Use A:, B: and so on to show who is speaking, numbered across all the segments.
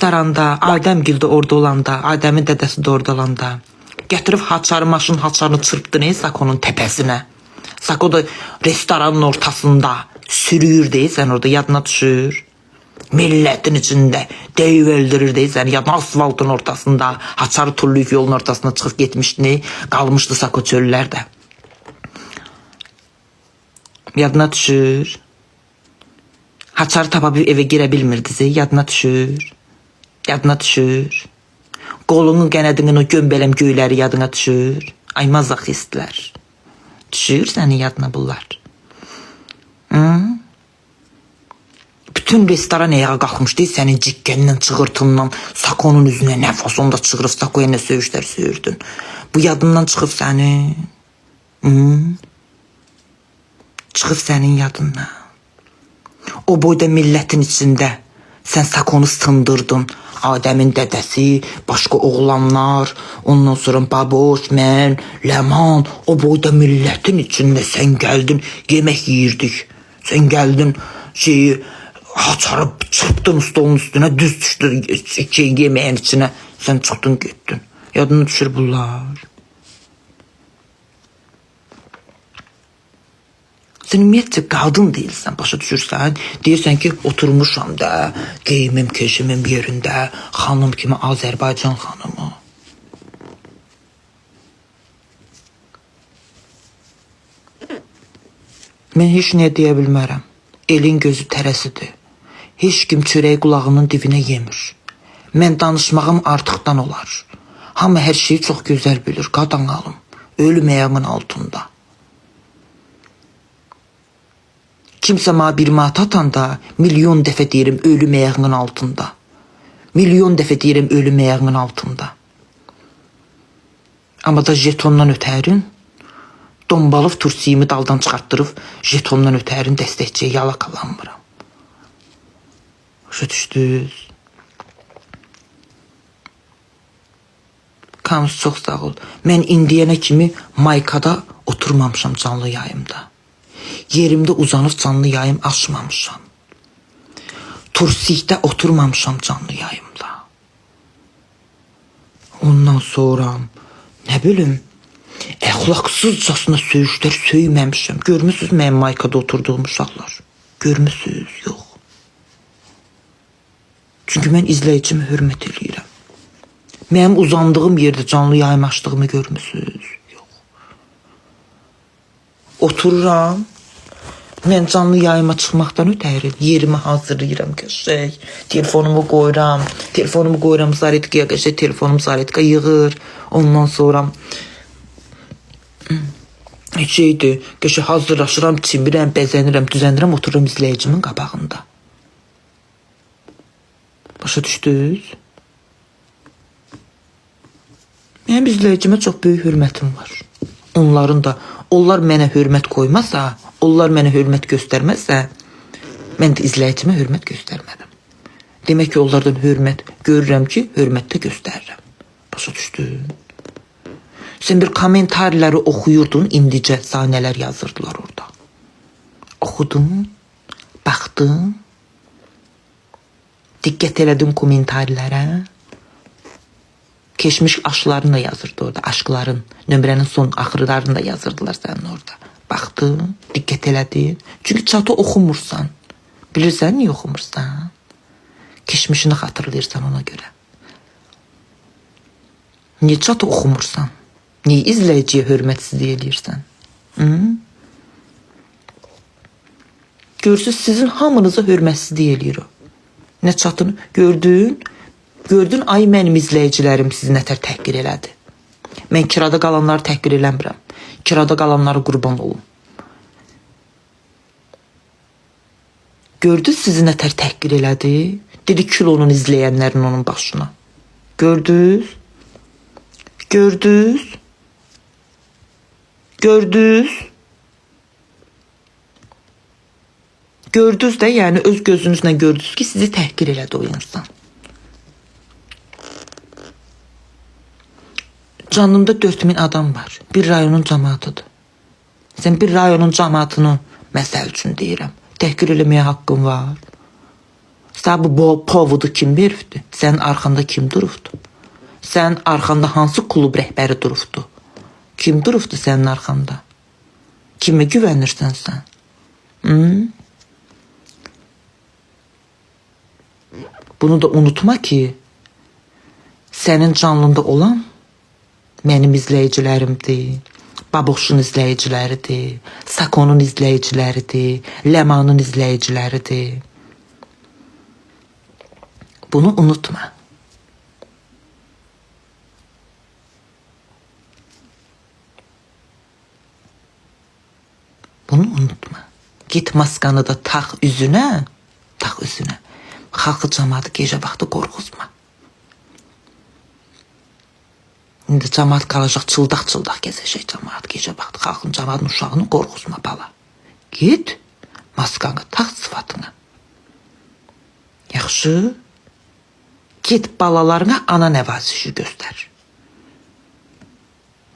A: restoranda, Adəmgil də orada olanda, Adəmin dədəsi də orada olanda gətirib haçarı maşın haçarını çırpdı ne Sakonun təpəsinə. Sako da restoranın ortasında sürüyür deyə sən orada yadına düşür. Milletin içinde deyib öldürür deyə sən yadına asfaltın ortasında, haçarı tulluyub yolun ortasına çıxıb getmişdi qalmışdı Sako çöllərdə. Yadına düşür. Haçarı tapa bir eve girə bilmirdizi, yadına düşür. Yadına düşür. Qolunun qənədinin o gömbələm göyləri yadına düşür. Ay mazaxistlər. Düşür sənin yadına bunlar. Hı? Bütün restoran ayağa qalxmışdı sənin cikkəndən, çığırtından, sakonun üzünə, nə fasonda çığırıb sakoya nə söyüşlər söyürdün. Bu yadından çıxıb sənin. Hı? Çıxıb sənin yadından. O boyda millətin içində sən sakonu sındırdın. Adəmin dədəsi, başqa oğlanlar, ondan sonra baboş, mən, Ləman, o boyda millətin içində sən gəldin, yemək yeyirdik. Sən gəldin, şeyi haçarıb çırpdın stolun üstünə, düz düşdü şey yeməyin içinə. Sən çıxdın, getdin. Yadına düşür bunlar. Sən ümumiyyətcə qadın deyilsən, başa düşürsən? Deyirsən ki, oturmuşam da, geyimim, keşimim yerində, xanım kimi Azərbaycan xanımı. Mən heç nə deyə bilmərəm. Elin gözü tərəsidir. Heç kim çörək qulağının dibinə yemir. Mən danışmağım artıqdan olar. Hamı hər şeyi çox gözəl bilir, qadan alım. Ölüm ayağımın altında. Kimsə mənə bir mat atanda milyon dəfə deyirəm ölüm ayağının altında. Milyon dəfə deyirəm ölüm ayağının altında. Amma da jetondan ötərin dombalıb tursiyimi daldan çıxartdırıb jetondan ötərin dəstəkçiyə yalakalanmıram. Başa düşdünüz? Kamus çox sağ ol. Mən indiyənə kimi maykada oturmamışam canlı yayımda. Yerimdə uzanıb canlı yayım açmamışam. Tursikdə oturmamışam canlı yayımda. Ondan sonra nə bilim əxlaqsızcasına söyüşlər söyməmişəm. Görmüsüz mənim maykada oturduğum uşaqlar? Görmüsüz? Yox. Çünki mən izləyicimi hörmət eləyirəm. Mənim uzandığım yerdə canlı yayım açdığımı görmüsüz? Otururam. Mən canlı yayıma çıxmaqdan ötəri yerimi hazırlayıram qəşəng. Telefonumu qoyuram. Telefonumu qoyuram zaretkaya qəşəng telefonum zaretka yığır. Ondan sonra şeydir, qəşəng hazırlaşıram, çimirəm, bəzənirəm, düzənirəm, otururam izləyicimin qabağında. Başa düşdünüz? Mənim izləyicimə çox böyük hörmətim var. Onların da, onlar mənə hörmət qoymasa, onlar mənə hörmət göstərməsə, mən də izləyicimə hörmət göstərmərəm. Demək ki, onlardan hörmət görürəm ki, hörmət də göstərirəm. Başa düşdün? Sən bir kommentarları oxuyurdun, indicə sanələr yazırdılar orada. Oxudun, baxdın, diqqət elədin kommentarlara. Keçmiş aşklarını da yazırdı orada. Aşkların nömrənin son axırlarını da yazırdılar sənin orada. Baxdın, diqqət elədin. Çünki çatı oxumursan. Bilirsən niyə oxumursan? Keçmişini xatırlayırsan ona görə. Niyə çatı oxumursan? Niyə izləyiciyə hörmətsizlik eləyirsən? Hı? Görsüz sizin hamınıza hörmətsizlik eləyir o. Nə çatını gördün? Gördün ay mənim izləyicilərim sizi nətər təhqir elədi. Mən kirada qalanları təhqir eləmirəm. Kirada qalanları qurban olum. Gördünüz sizi nətər təhqir elədi? Dedi kül onun izləyənlərin onun başına. Gördünüz? Gördünüz? Gördünüz? Gördünüz də, yəni öz gözünüzlə gördünüz ki, sizi təhqir elədi o insan. Canında 4000 adam var. Bir rayonun cemaatıdır. Sen bir rayonun cemaatını məsəl üçün deyirəm. Təhqir eləməyə haqqın var. Sən bu povudu kim veribdi? Sənin arxanda kim durubdu? Sənin arxanda hansı klub rəhbəri durubdu? Kim durubdu sənin arxanda? Kimə güvənirsən sən? Bunu da unutma ki, sənin canlında olan mənim izləyicilərimdir. Baboşun izləyiciləridir, Sakonun izləyiciləridir, Lemanın izləyiciləridir. Bunu unutma. Bunu unutma. Git maskanı da tax üzünə, tax üzünə. Xalqı cəmaatı gecə vaxtı qorxuzma. İndi cəmaat qalacaq çıldaq-çıldaq gəzəcək cəmaat gecə vaxtı. Xalqın cəmaatın uşağını qorxuzma bala. Git maskanı tax sıfatına. Yaxşı? Git balalarına ana nəvazişi göstər.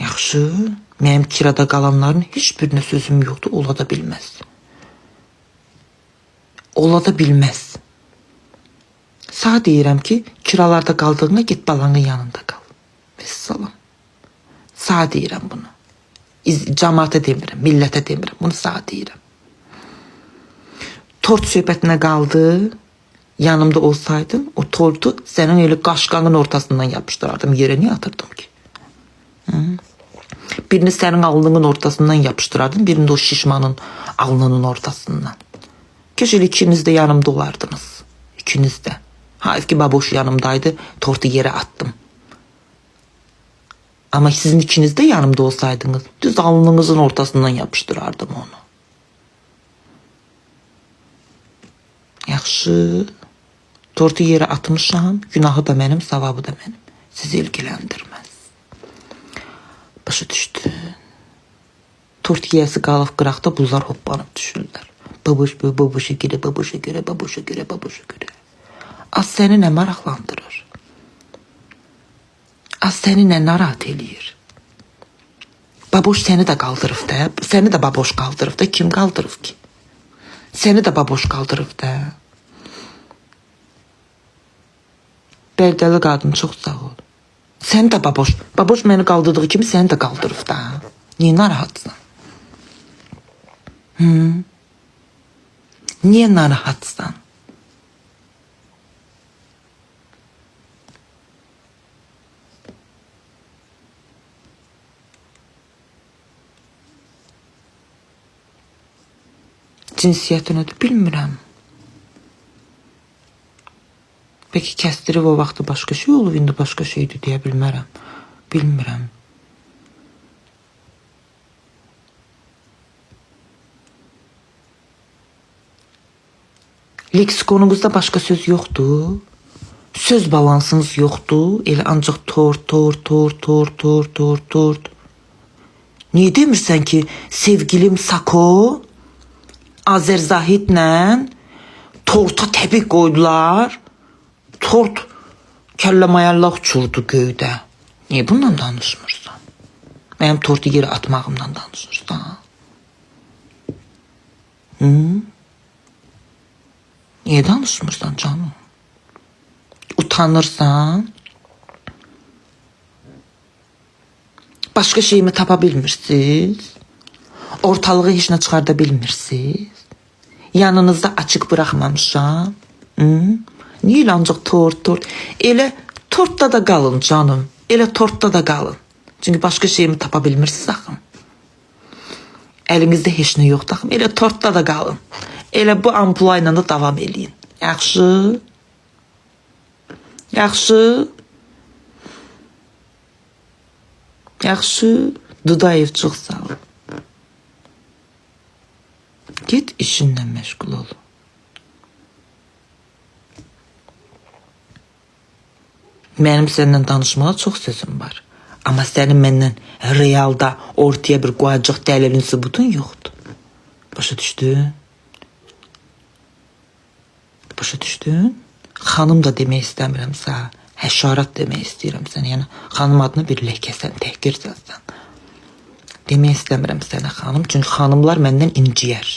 A: Yaxşı? Mənim kirada qalanların heç birinə sözüm yoxdur, ola da bilməz. Ola da bilməz. Sağ deyirəm ki, kiralarda qaldığına get balanın yanında qal. Vəssalam. Sağ deyirəm bunu. İz, cəmaata demirəm, millətə demirəm. Bunu sağ deyirəm. Tort söhbətinə qaldı. Yanımda olsaydın, o tortu sənin elə qaşqanın ortasından yapışdırardım. Yerə niyə atırdım ki? Birini sənin alnının ortasından yapışdırardım, birini de o şişmanın alnının ortasından. Keşke ikiniz de yanımda olardınız. İkiniz de. Hayf ki baboş yanımdaydı, tortu yere attım. Ama sizin ikiniz de yanımda olsaydınız, düz alnınızın ortasından yapıştırardım onu. Yaxşı. Tortu yere atmışam, günahı da benim, savabı da benim. Sizi ilgilendirmez. Başa düşdün. Tort yiyəsi qalıb qıraqda buzlar hoppanıb düşürlər. Babuş, babuşa görə, babuşa görə, babuşa görə, babuşa görə. Az səni nə maraqlandırır? Az səni nə narahat eləyir? Baboş səni də qaldırıb da, səni də baboş qaldırıb da, kim qaldırıb ki? Səni də baboş qaldırıb da. Bərdəli qadın çox sağ ol. Sən də baboş, baboş məni qaldırdığı kimi səni də qaldırıb da. Niyə narahatsan? Hı? Niyə narahatsan? Cinsiyyətini də bilmirəm. Peki kəsdirib o vaxtı başqa şey olub, indi başqa şeydir deyə bilmərəm. Bilmirəm. Leksikonumuzda başqa söz yoxdur. Söz balansınız yoxdur. Elə ancaq tort, tort, tort, tort, tort, tort, tort. Niyə demirsən ki, sevgilim Sako Azerzahidlə torta təpik qoydular. Tort kəllə mayallaq uçurdu göydə. Niyə bundan danışmırsan? Mənim tortu yerə atmağımdan danışırsan? Hı? Niyə danışmırsan canım? Utanırsan? Başqa şeyimi tapa bilmirsiniz? Ortalığı heç nə çıxarda bilmirsiniz? Yanınızda açıq buraxmamışam. Hı? Niyə ancaq tort, tort? Elə tortda da qalın canım. Elə tortda da qalın. Çünki başqa şeyimi tapa bilmirsiniz axım. Əlinizdə heç nə yoxdur axım. Elə tortda da qalın. Elə bu ampula ilə də davam eləyin. Yaxşı? Yaxşı? Yaxşı? Dudayev çox sağ ol. Get işinlə məşğul ol. Mənim səninlə danışmağa çox sözüm var. Amma sənin məndən realda ortaya bir qoyacaq dəlilin sübutun yoxdur. Başa düşdün? Başa düşdün? Xanım da demək istəmirəm sənə. Həşarat demək istəyirəm sənə. Yəni xanım adını bir ləkəsən, təhqirsən sən. Demək istəmirəm sənə xanım, çünki xanımlar məndən inciyər.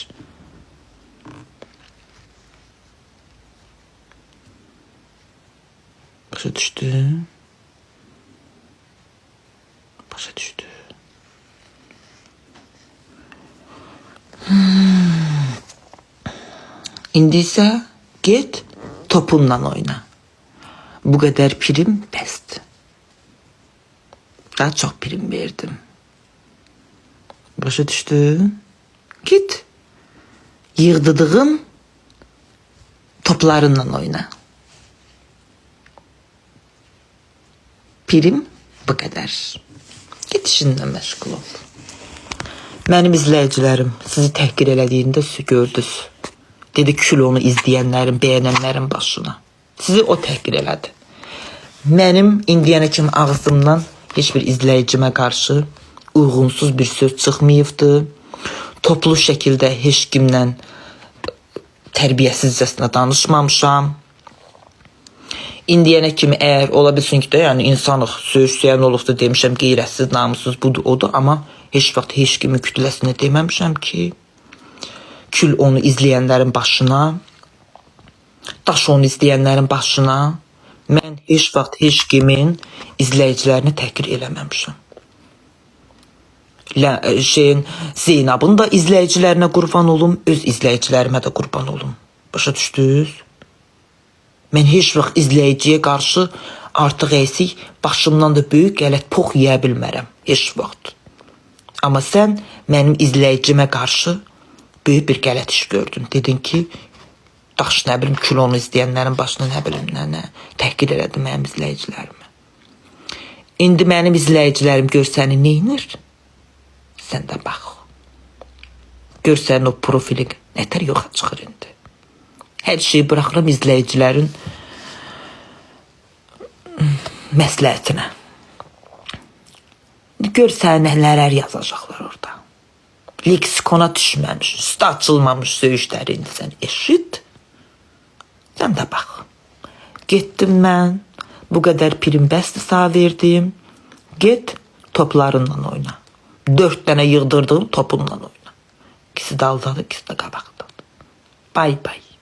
A: Başa düşdü. Başa düşdü. Hmm. İndi isə get topunla oyna. Bu qədər prim bəsdir. Daha çox prim verdim. Başa düşdün? Git. Yığdığın toplarınla oyna. Prim bu qədər. Git işinlə məşğul ol. Mənim izləyicilərim sizi təhqir elədiyində gördünüz. Dedi kül onu izləyənlərin, bəyənənlərin başına. Sizi o təhqir elədi. Mənim indiyənə kimi ağzımdan heç bir izləyicimə qarşı uyğunsuz bir söz çıxmayıbdı. Toplu şəkildə heç kimlə tərbiyəsizcəsinə danışmamışam. İndiyənə kimi əgər ola bilsin ki də, yəni insanıq, söyüşləyən olubdu demişəm, qeyrətsiz, namussuz budur, odur, amma heç vaxt heç kimin kütləsinə deməmişəm ki, kül onu izləyənlərin başına, daş onu izləyənlərin başına. Mən heç vaxt heç kimin izləyicilərini təhqir eləməmişəm. Lə, şeyin Zeynabın da izləyicilərinə qurban olum, öz izləyicilərimə də qurban olum. Başa düşdünüz? Mən heç vaxt izləyiciyə qarşı artıq əksik başımdan da böyük qələt pox yeyə bilmərəm. Heç vaxt. Amma sən mənim izləyicimə qarşı böyük bir qələt iş gördün. Dedin ki, daş nə bilim kilonu izləyənlərin başına nə bilim nə nə təhqir elədi mənim izləyicilərimi. İndi mənim izləyicilərim gör səni neynir? Sən də bax. Gör sənin o profili nətər yoxa çıxır indi. Hər şeyi buraxıram izləyicilərin məsləhətinə. Gör sənə nələr yazacaqlar orada. Leksikona düşməmiş, üstü açılmamış söyüşləri indi sən eşit. Sən də bax. Getdim mən, bu qədər prim bəsdir sağ verdim. Get toplarınla oyna. Dörd dənə yığdırdığım topunla oyna. İkisi daldadır, ikisi də qabaqda. Bay bay.